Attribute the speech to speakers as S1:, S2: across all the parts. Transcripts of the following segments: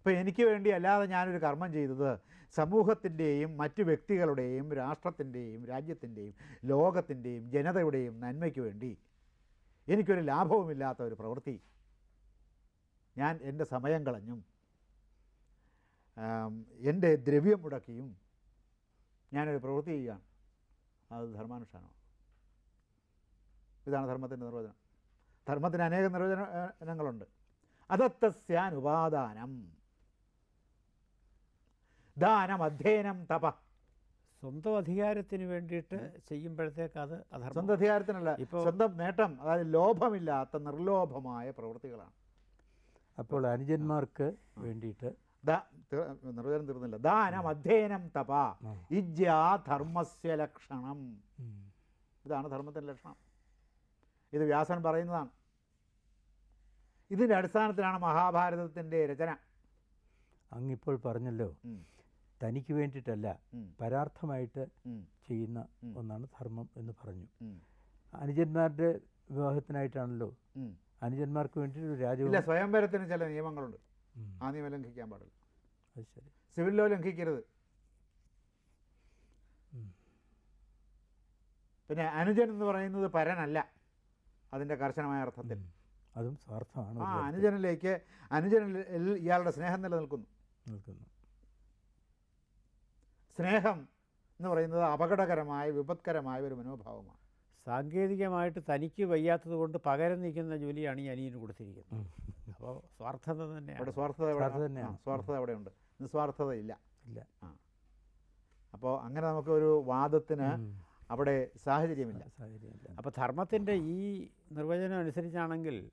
S1: അപ്പോൾ എനിക്ക് വേണ്ടി അല്ലാതെ ഞാനൊരു കർമ്മം ചെയ്തത് സമൂഹത്തിന്റെയും മറ്റു വ്യക്തികളുടെയും രാഷ്ട്രത്തിന്റെയും രാജ്യത്തിന്റെയും ലോകത്തിന്റെയും ജനതയുടെയും നന്മയ്ക്ക് വേണ്ടി എനിക്കൊരു ലാഭവുമില്ലാത്ത ഒരു പ്രവൃത്തി. ഞാൻ എന്റെ സമയം കളഞ്ഞും എന്റെ ദ്രവ്യം മുടക്കിയും ഞാനൊരു പ്രവൃത്തി ചെയ്യുകയാണ്. അത് ധർമാനുഷ്ഠാനമാണ്. ഇതാണ് ധർമ്മത്തിന്റെ നിർവചനം. ധർമ്മത്തിന് അനേക നിർവചനങ്ങളുണ്ട് അതത്തസ്യാനുപാദാനം. ദാനം അധ്യയനം തപ.
S2: സ്വന്തം അധികാരത്തിന് വേണ്ടിയിട്ട് ചെയ്യുമ്പോഴത്തേക്ക് അത് അധർമ്മം.
S1: സ്വന്തം അധികാരത്തിനല്ല
S2: ഇപ്പോൾ-
S1: സ്വന്തം നേട്ടം അതായത് ലോഭമില്ലാത്ത നിർലോഭമായ പ്രവൃത്തികളാണ്.
S3: അപ്പോൾ അനുജന്മാർക്ക് വേണ്ടിയിട്ട്
S1: നിർവചനം തീർന്നില്ല. ദാനം അധ്യയനം തപ. ഇജ്യാ ധർമ്മസ്യ ലക്ഷണം. ഇതാണ് ധർമ്മത്തിന്റെ ലക്ഷണം. ഇത് വ്യാസൻ പറയുന്നതാണ്. ഇതിന്റെ അടിസ്ഥാനത്തിലാണ് മഹാഭാരതത്തിന്റെ രചന.
S3: അങ്ങിപ്പോൾ പറഞ്ഞല്ലോ. തനിക്ക് വേണ്ടിയിട്ടല്ല പരാർത്ഥമായിട്ട് ചെയ്യുന്ന ഒന്നാണ് ധർമ്മം എന്ന് പറഞ്ഞു. അനുജന്മാരുടെ വിവാഹത്തിനായിട്ടാണല്ലോ. അനുജന്മാർക്ക് വേണ്ടി ഒരു
S1: സ്വയംവരത്തിന് ചില നിയമങ്ങളുണ്ട്. ആ നിയമം ലംഘിക്കാൻ പാടില്ല.
S3: അത് ശരി.
S1: സിവിൽ ലോ ലംഘിക്കരുത്. പിന്നെ അനുജൻ എന്ന് പറയുന്നത് പരനല്ല അതിന്റെ കർശനമായ അർത്ഥത്തിൽ.
S3: അതും സ്വാർത്ഥമാണ്
S1: ആ അനുജനിലേക്ക് അനുജനിൽ ഇയാളുടെ സ്നേഹം നിലനിൽക്കുന്നു.
S3: നിൽക്കുന്നു.
S1: സ്നേഹം എന്ന് പറയുന്നത് അപകടകരമായ വിപത്കരമായ ഒരു മനോഭാവമാണ്.
S2: സാങ്കേതികമായിട്ട് തനിക്ക് വയ്യാത്തത് കൊണ്ട് പകരം നിൽക്കുന്ന ജോലിയാണ് ഈ അനിയന് കൊടുത്തിരിക്കുന്നത്. അപ്പോൾ സ്വാർത്ഥത തന്നെയാണ്.
S1: അവിടെ സ്വാർത്ഥത
S3: സ്വാർത്ഥത
S1: അവിടെ
S3: തന്നെയാണ്.
S1: സ്വാർത്ഥത അവിടെയുണ്ട്. നിസ്വാർത്ഥത ഇല്ല.
S3: ഇല്ല
S1: ആ. അപ്പോൾ അങ്ങനെ നമുക്കൊരു വാദത്തിന് അവിടെ സാഹചര്യമില്ല.
S3: സാഹചര്യമില്ല.
S2: അപ്പോൾ ധർമ്മത്തിന്റെ ഈ നിർവചനം അനുസരിച്ചാണെങ്കിൽ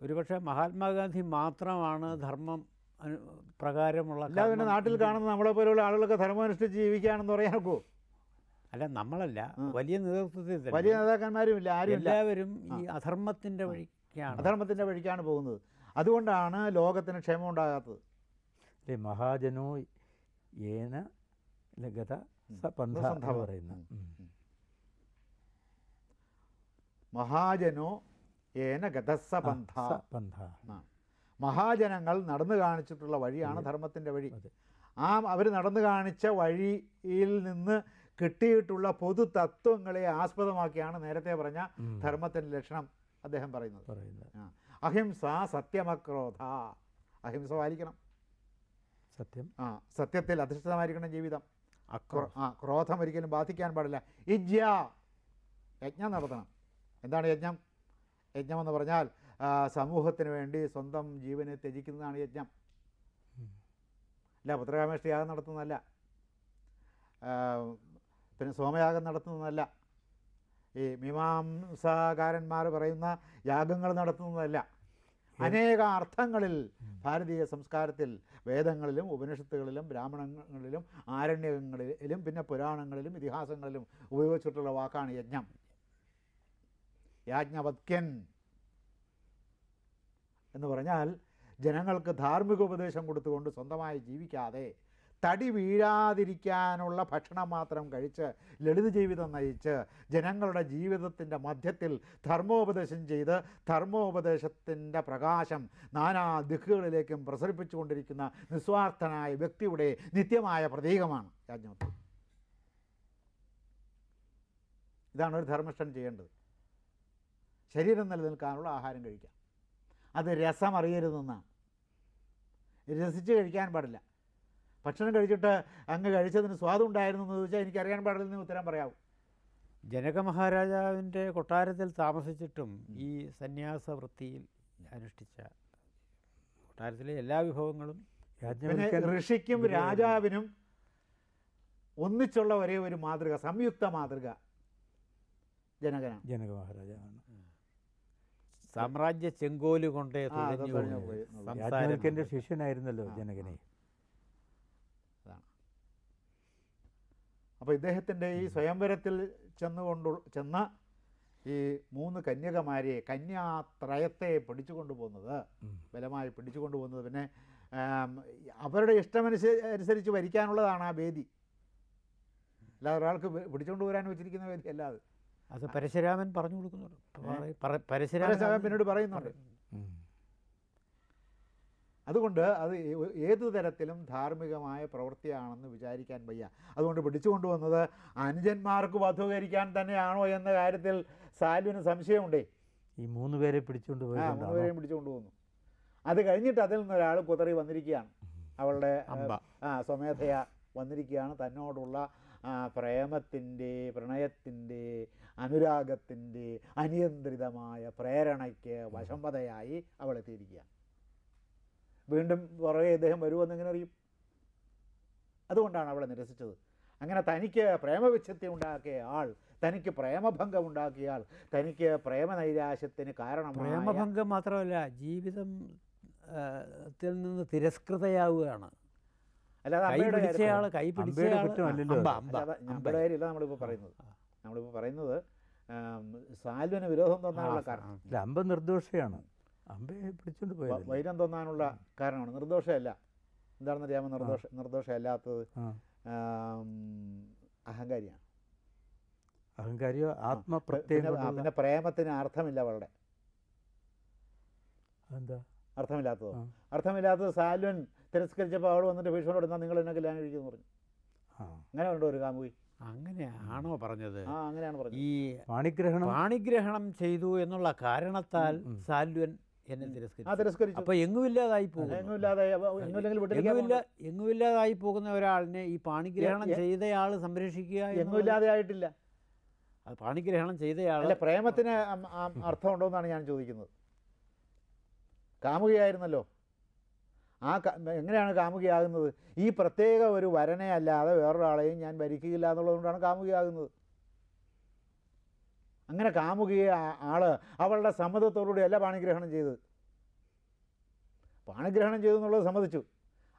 S2: ഒരുപക്ഷെ മഹാത്മാഗാന്ധി മാത്രമാണ് ധർമ്മം പ്രകാരമുള്ള
S1: അല്ല പിന്നെ നാട്ടിൽ കാണുന്ന നമ്മളെ പോലെയുള്ള ആളുകളൊക്കെ ധർമ്മമനുഷ്ഠിച്ച് ജീവിക്കുകയാണെന്ന് പറയാൻ ഒക്കുമോ
S2: അല്ല നമ്മളല്ല. വലിയ നേതൃത്വത്തിൽ
S1: വലിയ നേതാക്കന്മാരും ഇല്ല ആരും
S2: എല്ലാവരും ഈ അധർമ്മത്തിന്റെ വഴിക്കാണ്.
S1: അധർമ്മത്തിന്റെ വഴിക്കാണ് പോകുന്നത്. അതുകൊണ്ടാണ് ലോകത്തിന് ക്ഷേമം ഉണ്ടാകാത്തത്.
S3: അല്ലേ മഹാജനോ ഏന ലഗത പന്ഥ പറയുന്ന
S1: മഹാജനോ ഏന ഗതസ്സ പന്ഥ.
S3: പന്ഥ.
S1: മഹാജനങ്ങൾ നടന്നു കാണിച്ചിട്ടുള്ള വഴിയാണ് ധർമ്മത്തിന്റെ വഴി. ആ അവർ നടന്നു കാണിച്ച വഴിയിൽ നിന്ന് കിട്ടിയിട്ടുള്ള പൊതു തത്വങ്ങളെ ആസ്പദമാക്കിയാണ് നേരത്തെ പറഞ്ഞ ധർമ്മത്തിന്റെ ലക്ഷണം അദ്ദേഹം പറയുന്നത്. അഹിംസ സത്യമക്രോധ. അഹിംസ പാലിക്കണം.
S3: സത്യം.
S1: ആ സത്യത്തിൽ അധിഷ്ഠിതമായിരിക്കണം ജീവിതം. ആ ക്രോധം ഒരിക്കലും ബാധിക്കാൻ പാടില്ല. ഇജ്യ യജ്ഞം നടത്തണം. എന്താണ് യജ്ഞം? യജ്ഞമെന്ന് പറഞ്ഞാൽ സമൂഹത്തിന് വേണ്ടി സ്വന്തം ജീവനെ ത്യജിക്കുന്നതാണ് യജ്ഞം. അല്ല പുത്രകാമേഷ്ടിയാഗം നടത്തുന്നതല്ല. ആ, പിന്നെ സോമയാഗം നടത്തുന്നതല്ല. ഈ മീമാംസാകാരന്മാർ പറയുന്ന യാഗങ്ങൾ നടത്തുന്നതല്ല. അനേക അർത്ഥങ്ങളിൽ ഭാരതീയ സംസ്കാരത്തിൽ വേദങ്ങളിലും ഉപനിഷത്തുകളിലും ബ്രാഹ്മണങ്ങളിലും ആരണ്യങ്ങളിലും പിന്നെ പുരാണങ്ങളിലും ഇതിഹാസങ്ങളിലും ഉപയോഗിച്ചിട്ടുള്ള വാക്കാണ് യജ്ഞം. യാജ്ഞവത്ക്യൻ. എന്ന് പറഞ്ഞാൽ ജനങ്ങൾക്ക് ധാർമ്മിക ഉപദേശം കൊടുത്തുകൊണ്ട് സ്വന്തമായി ജീവിക്കാതെ തടി വീഴാതിരിക്കാനുള്ള ഭക്ഷണം മാത്രം കഴിച്ച് ലളിത ജീവിതം നയിച്ച് ജനങ്ങളുടെ ജീവിതത്തിന്റെ മധ്യത്തിൽ ധർമ്മോപദേശം ചെയ്ത് ധർമ്മോപദേശത്തിന്റെ പ്രകാശം നാനാ ദിക്കുകളിലേക്കും പ്രസരിപ്പിച്ചുകൊണ്ടിരിക്കുന്ന നിസ്വാർത്ഥനായ വ്യക്തിയുടെ നിത്യമായ പ്രതീകമാണ് യാജ്ഞവത്വം ഇതാണ് ഒരു ധർമ്മിഷ്ഠൻ ചെയ്യേണ്ടത്. ശരീരം നിലനിൽക്കാനുള്ള ആഹാരം കഴിക്കാം. അത് രസം അറിയരുതെന്നാണ് രസിച്ച് കഴിക്കാൻ പാടില്ല. ഭക്ഷണം കഴിച്ചിട്ട് അങ്ങ് കഴിച്ചതിന് സ്വാദം ഉണ്ടായിരുന്നു എന്ന് ചോദിച്ചാൽ എനിക്കറിയാൻ പാടില്ലെന്ന് ഉത്തരം പറയാവും.
S2: ജനക മഹാരാജാവിന്റെ കൊട്ടാരത്തിൽ താമസിച്ചിട്ടും ഈ സന്യാസ വൃത്തിയിൽ അനുഷ്ഠിച്ച കൊട്ടാരത്തിലെ എല്ലാ വിഭവങ്ങളും
S1: ഋഷിക്കും രാജാവിനും ഒന്നിച്ചുള്ള ഒരേ ഒരു മാതൃക സംയുക്ത മാതൃക. ജനകനാണ്.
S3: ജനക മഹാരാജാവാണ്.
S2: സാമ്രാജ്യ ചെങ്കോൽ കൊണ്ടേ
S1: അത്
S2: തുഴഞ്ഞു
S3: ശിഷ്യനായിരുന്നല്ലോ ജനകനെ.
S1: അതാണ്. അപ്പോൾ ഇദ്ദേഹത്തിന്റെ ഈ സ്വയംവരത്തിൽ ചെന്നുകൊണ്ടു ചെന്ന ഈ മൂന്ന് കന്യകമാരെ കന്യാത്രയത്തെ പിടിച്ചു കൊണ്ടുപോകുന്നത് ബലമായി പിടിച്ചു കൊണ്ടുപോകുന്നത് പിന്നെ അവരുടെ ഇഷ്ടമനുസരിച്ച് അനുസരിച്ച് വരിക്കാനുള്ളതാണ് ആ വേദി. അല്ലാതെ ഒരാൾക്ക് പി- പിടിച്ചുകൊണ്ട് പോരാൻ വെച്ചിരിക്കുന്ന വേദി അല്ലാതെ
S2: അത് പരശുരാമൻ പറഞ്ഞു കൊടുക്കുന്നുണ്ട്. പരശുരാമൻ
S1: പിന്നീട് പറയുന്നുണ്ട്. അതുകൊണ്ട് അത് ഏതു തരത്തിലും ധാർമ്മികമായ പ്രവൃത്തിയാണെന്ന് വിചാരിക്കാൻ വയ്യ. അതുകൊണ്ട് പിടിച്ചു കൊണ്ടുവന്നത് അനുജന്മാർക്ക് വധൂകരിക്കാൻ തന്നെയാണോ എന്ന കാര്യത്തിൽ സാലുവിന് സംശയമുണ്ടേ.
S3: ഈ മൂന്ന് പേരെ പിടിച്ചുകൊണ്ട്
S1: മൂന്ന്
S3: പേരെയും
S1: പിടിച്ചുകൊണ്ട് പിടിച്ചുകൊണ്ടുപോകുന്നു അത് കഴിഞ്ഞിട്ട് അതിൽ നിന്ന് ഒരാൾ കുതറി വന്നിരിക്കുകയാണ്. അവളുടെ ആ, സ്വമേധയ വന്നിരിക്കുകയാണ്. തന്നോടുള്ള പ്രേമത്തിന്റെ പ്രണയത്തിന്റെ അനുരാഗത്തിന്റെ അനിയന്ത്രിതമായ പ്രേരണയ്ക്ക് വശംവതയായി അവൾ എത്തിയിരിക്കുക വീണ്ടും പുറകെ ഇദ്ദേഹം വരുമെന്ന് എങ്ങനെ അറിയും? അതുകൊണ്ടാണ് അവളെ നിരസിച്ചത്. അങ്ങനെ തനിക്ക് പ്രേമവിച്ഛത്യം ഉണ്ടാക്കിയ ആൾ തനിക്ക് പ്രേമഭംഗം ഉണ്ടാക്കിയ ആൾ തനിക്ക് പ്രേമനൈരാശ്യത്തിന് കാരണം
S2: പ്രേമഭംഗം മാത്രമല്ല ജീവിതം ത്തിൽ നിന്ന് തിരസ്കൃതയാവുകയാണ്.
S1: അല്ലാതെ
S2: കൈ
S1: അമ്മയുടെ
S2: കൈ
S3: അമ്പയുടെ
S1: കാര്യമില്ല നമ്മളിപ്പോൾ പറയുന്നത്. നമ്മളിപ്പോൾ പറയുന്നത് സാൽവിന് വിരോധം തോന്നാനുള്ള കാരണം.
S3: അല്ല അമ്പ നിർദോഷയാണ്. അമ്പയെ പിടിച്ചുകൊണ്ട്
S1: പോയി
S3: പോയത്
S1: വൈരം തോന്നാനുള്ള കാരണമാണ്. നിർദോഷമല്ല. എന്താണെന്ന് അറിയാമോ? നിർദോഷ നിർദോഷമല്ലാത്തത് അഹങ്കാരിയാണ്.
S3: അഹങ്കാരിയോ
S1: പിന്നെ
S3: ആത്മപ്രത്യം
S1: ആ,
S3: കൊണ്ടുള്ള-
S1: പിന്നെ പ്രേമത്തിന് അർത്ഥമില്ല അവളുടെ.
S3: എന്താ
S1: അർത്ഥമില്ലാത്തതോ. അർത്ഥമില്ലാത്തത് സാൽവൻ തിരസ്കരിച്ചപ്പോൾ അവൾ വന്നിട്ട് ഭീഷണോട് എന്നാൽ നിങ്ങൾ എന്നെ കല്യാണം കഴിക്കുമെന്ന് പറഞ്ഞു.
S3: ആ.
S1: അങ്ങനെ ഉണ്ടോ ഒരു കാമുകി?
S2: അങ്ങനെയാണോ പറഞ്ഞത്?
S1: ആ അങ്ങനെയാണ് പറഞ്ഞത്.
S2: ഈ
S3: പാണിഗ്രഹണം?
S2: പാണിഗ്രഹണം ചെയ്തു എന്നുള്ള കാരണത്താൽ. സാൽവൻ എന്നെ
S1: ആ
S2: തിരസ്കരിച്ചു. അപ്പൊ എങ്ങുമില്ലാതായി പോകും
S1: എങ്ങുമില്ലാതെ എങ്ങുമില്ലെങ്കിൽ വീട്ടിലേക്ക്
S2: എങ്ങുമില്ല എങ്ങുമില്ലാതായി പോകുന്ന ഒരാളിനെ ഈ പാണിഗ്രഹണം ചെയ്തയാൾ സംരക്ഷിക്കുക എങ്ങുമില്ലാതെയായിട്ടില്ല.
S1: എങ്ങുമില്ലാതെ ആയിട്ടില്ല
S2: അത് പാണിഗ്രഹണം ചെയ്തയാൾ
S1: അല്ല പ്രേമത്തിന് അർത്ഥമുണ്ടോ എന്നാണ് ഞാൻ ചോദിക്കുന്നത്. കാമുകയായിരുന്നല്ലോ ആ എങ്ങനെയാണ് കാമുകിയാകുന്നത്? ഈ പ്രത്യേക ഒരു വരനെ അല്ലാതെ വേറൊരാളെയും ഞാൻ ഭരിക്കുകയില്ല എന്നുള്ളതുകൊണ്ടാണ് കാമുകിയാകുന്നത്. അങ്ങനെ കാമുകിയെ ആൾ ആൾ അവളുടെ സമ്മതത്തോടുകൂടിയല്ല പാണിഗ്രഹണം ചെയ്തത്. പാണിഗ്രഹണം ചെയ്തു എന്നുള്ളത് സമ്മതിച്ചു.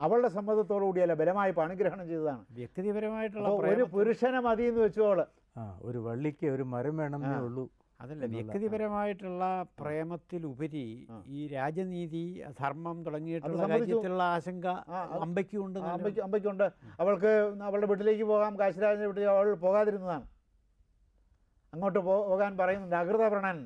S1: അവളുടെ സമ്മതത്തോടുകൂടിയല്ല ബലമായി പാണിഗ്രഹണം ചെയ്തതാണ്.
S2: വ്യക്തിപരമായിട്ടുള്ള
S1: ഒരു പുരുഷനെ മതി എന്ന് വെച്ചു
S3: അവൾ. ഒരു വള്ളിക്ക് ഒരു മരം വേണമെന്നേ. ഉള്ളൂ.
S2: അതല്ല വ്യക്തിപരമായിട്ടുള്ള പ്രേമത്തിലുപരി. ഈ രാജനീതി ധർമ്മം തുടങ്ങിയിട്ടുള്ള. രാജ്യത്തിലുള്ള ആശങ്ക അമ്പയ്ക്കുണ്ട്
S1: അമ്പയ്ക്കുണ്ട്. അവൾക്ക് അവളുടെ വീട്ടിലേക്ക് പോകാം കാശിരാജന്റെ വീട്ടിൽ അവൾ പോകാതിരുന്നതാണ്. അങ്ങോട്ട് പോകാൻ പറയുന്നുണ്ട് അകൃതവ്രണൻ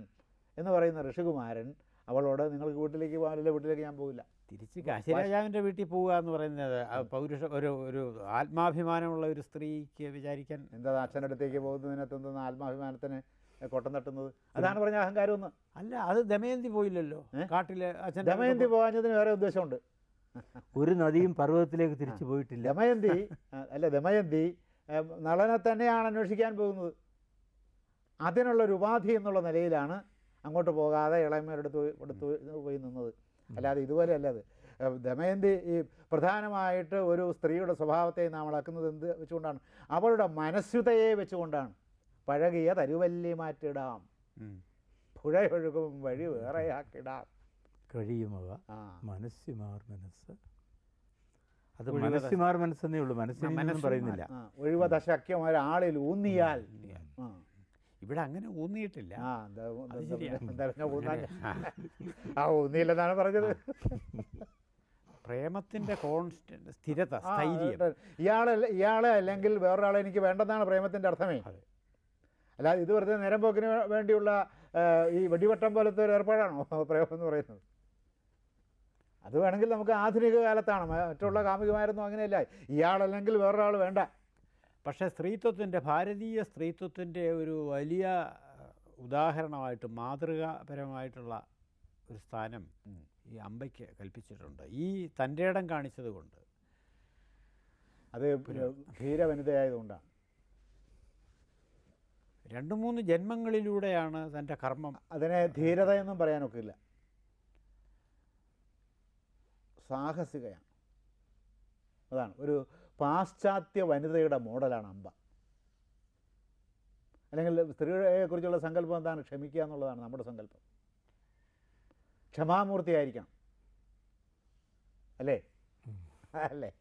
S1: എന്ന് പറയുന്ന ഋഷികുമാരൻ അവളോട് നിങ്ങൾക്ക് വീട്ടിലേക്ക് പോകാനില്ല വീട്ടിലേക്ക് ഞാൻ പോകില്ല.
S2: തിരിച്ച് കാശിരാജാവിന്റെ വീട്ടിൽ പോവുക എന്ന് പറയുന്നത് പൗരുഷ ഒരു ഒരു ആത്മാഭിമാനമുള്ള ഒരു സ്ത്രീക്ക് വിചാരിക്കാൻ
S1: എന്താ അച്ഛന്റെ അടുത്തേക്ക് പോകുന്നതിനകത്ത് ആത്മാഭിമാനത്തിന് കൊട്ടം തട്ടുന്നത്. അതാണ് പറഞ്ഞ അഹങ്കാരം ഒന്ന്
S2: അല്ല അത് ദമയന്തി പോയില്ലല്ലോ. കാട്ടിലെ അച്ഛൻ
S1: ദമയന്തി പോകാഞ്ഞതിന് വേറെ ഉദ്ദേശമുണ്ട്.
S3: ഒരു നദിയും പർവതത്തിലേക്ക് തിരിച്ചു പോയിട്ടില്ല.
S1: ദമയന്തി അല്ല ദമയന്തി നളനെ തന്നെയാണ് അന്വേഷിക്കാൻ പോകുന്നത്. അതിനുള്ളൊരു ഉപാധി എന്നുള്ള നിലയിലാണ് അങ്ങോട്ട് പോകാതെ ഇളയമ്മയുടെ അടുത്ത് പോയി- അടുത്ത് പോയി- പോയി നിന്നത്. അല്ലാതെ ഇതുപോലെ അല്ലത് ദമയന്തി ഈ പ്രധാനമായിട്ട് ഒരു സ്ത്രീയുടെ സ്വഭാവത്തെ നാം അളക്കുന്നത് എന്ത് വെച്ചുകൊണ്ടാണ്? അവളുടെ മനസ്സുതയെ വെച്ചുകൊണ്ടാണ്. പഴകിയ തരുവല്ലി മാറ്റിടാം. പുഴയൊഴുകും വഴി വേറെയാക്കിടാം.
S3: കഴിയുമവ. മനസ്സിമാർ മനസ്സ്. അത് മനസ്സിമാർ മനസ്സെന്നേ ഉള്ളൂ.
S2: മനസ്സിന്
S3: പറയുന്നില്ല.
S1: ഒഴിവതശക്യം ഒരാളിൽ ഊന്നിയാൽ.
S2: ഇവിടെ അങ്ങനെ ഊന്നിയിട്ടില്ല.
S1: ആ ഊന്നിയില്ലെന്നാണ് പറഞ്ഞത്.
S2: പ്രേമത്തിന്റെ കോൺസ്റ്റന്റ് സ്ഥിരത സ്ഥൈര്യം.
S1: ഇയാളെ ഇയാളെ അല്ലെങ്കിൽ വേറൊരാളെ എനിക്ക് വേണ്ടെന്നാണ് പ്രേമത്തിന്റെ അർത്ഥമേ. അല്ലാതെ ഇത് വെറുതെ നേരം പോക്കിന് വേണ്ടിയുള്ള ഈ വെടിവട്ടം പോലത്തെ ഒരു ഏർപ്പാടാണോ പ്രയോഗം എന്ന് പറയുന്നത്? അത് വേണമെങ്കിൽ നമുക്ക് ആധുനിക കാലത്താണ്. മറ്റുള്ള കാമുകിമാരൊന്നും അങ്ങനെയല്ല. ഇയാളല്ലെങ്കിൽ വേറൊരാൾ വേണ്ട.
S2: പക്ഷേ സ്ത്രീത്വത്തിന്റെ ഭാരതീയ സ്ത്രീത്വത്തിന്റെ ഒരു വലിയ ഉദാഹരണമായിട്ട് മാതൃകാപരമായിട്ടുള്ള ഒരു സ്ഥാനം ഈ അമ്പയ്ക്ക് കൽപ്പിച്ചിട്ടുണ്ട്. ഈ തന്റെ ഇടം കാണിച്ചത് കൊണ്ട്.
S1: അത് ധീര വനിതയായതുകൊണ്ടാണ്
S2: രണ്ട് മൂന്ന് ജന്മങ്ങളിലൂടെയാണ് തന്റെ കർമ്മം
S1: അതിനെ ധീരതയൊന്നും പറയാനൊക്കില്ല. സാഹസികയാണ്. അതാണ്. ഒരു പാശ്ചാത്യ വനിതയുടെ മോഡലാണ് അമ്പ. അല്ലെങ്കിൽ സ്ത്രീയെക്കുറിച്ചുള്ള സങ്കല്പം എന്താണ്? ക്ഷമിക്കുക എന്നുള്ളതാണ് നമ്മുടെ സങ്കല്പം. ക്ഷമാമൂർത്തിയായിരിക്കണം. അല്ലേ? അല്ലേ?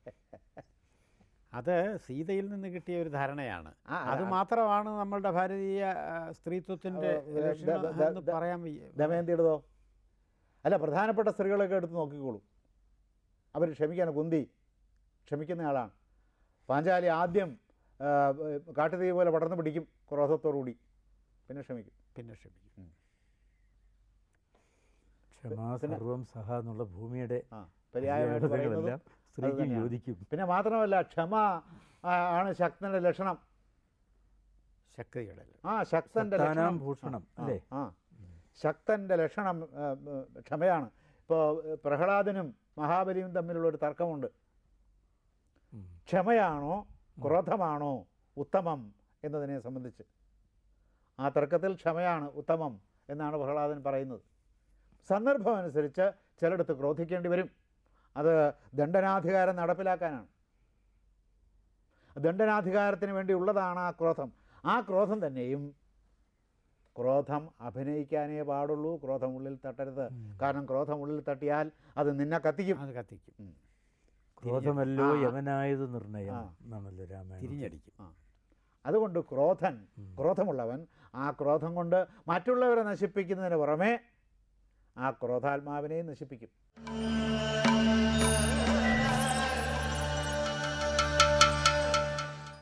S2: അത് സീതയിൽ നിന്ന് കിട്ടിയ ഒരു ധാരണയാണ്. അത് മാത്രമാണ് നമ്മളുടെ ഭാരതീയ
S1: സ്ത്രീത്വത്തിന്റെ
S2: പറയാൻ
S1: ദമയന്തിയുടേതോ? അല്ല പ്രധാനപ്പെട്ട സ്ത്രീകളൊക്കെ എടുത്ത് നോക്കിക്കോളൂ. അവർ ക്ഷമിക്കാൻ കുന്തി ക്ഷമിക്കുന്ന ആളാണ്. പാഞ്ചാലി ആദ്യം കാട്ടുതീ പോലെ പടർന്നു പിടിക്കും ക്രോധത്തോടുകൂടി. പിന്നെ ക്ഷമിക്കും.
S2: പിന്നെ ക്ഷമിക്കും.
S3: ക്ഷമാ സർവം സഹ എന്നുള്ള ഭൂമിയുടെ
S1: പര്യായമായിട്ട്
S3: സ്ത്രീക്ക്. യോജിക്കും.
S1: പിന്നെ മാത്രമല്ല ക്ഷമ ആണ് ശക്തന്റെ ലക്ഷണം.
S2: ശക്തിയുടെ
S1: ആ ശക്തന്റെ ലക്ഷണം.
S3: ഭൂഷണം അല്ലേ?
S1: ആ. ശക്തന്റെ ലക്ഷണം ക്ഷമയാണ്. ഇപ്പോ പ്രഹ്ലാദനും മഹാബലിയും തമ്മിലുള്ള ഒരു തർക്കമുണ്ട്. ക്ഷമയാണോ ക്രോധമാണോ ഉത്തമം എന്നതിനെ സംബന്ധിച്ച്? ആ തർക്കത്തിൽ ക്ഷമയാണ് ഉത്തമം എന്നാണ് പ്രഹ്ലാദൻ പറയുന്നത്. സന്ദർഭമനുസരിച്ച് ചിലയിടത്ത് ക്രോധിക്കേണ്ടി വരും. അത് ദണ്ഡനാധികാരം നടപ്പിലാക്കാനാണ്. ദണ്ഡനാധികാരത്തിന് വേണ്ടി ഉള്ളതാണ് ആ ക്രോധം. ആ ക്രോധം തന്നെയും ക്രോധം അഭിനയിക്കാനേ പാടുള്ളൂ. ക്രോധം ഉള്ളിൽ തട്ടരുത്. കാരണം ക്രോധം ഉള്ളിൽ തട്ടിയാൽ അത് നിന്നെ കത്തിക്കും.
S2: അത് കത്തിക്കും.
S3: ക്രോധമല്ലോ യവനായത് നിർണയം
S1: ആ.
S3: എന്നാണല്ലോ രാമായണം
S2: തിരിഞ്ഞടിക്കും.
S1: അതുകൊണ്ട് ക്രോധൻ ക്രോധമുള്ളവൻ ആ ക്രോധം കൊണ്ട് മറ്റുള്ളവരെ നശിപ്പിക്കുന്നതിന് പുറമെ ആ ക്രോധാത്മാവിനെയും നശിപ്പിക്കും.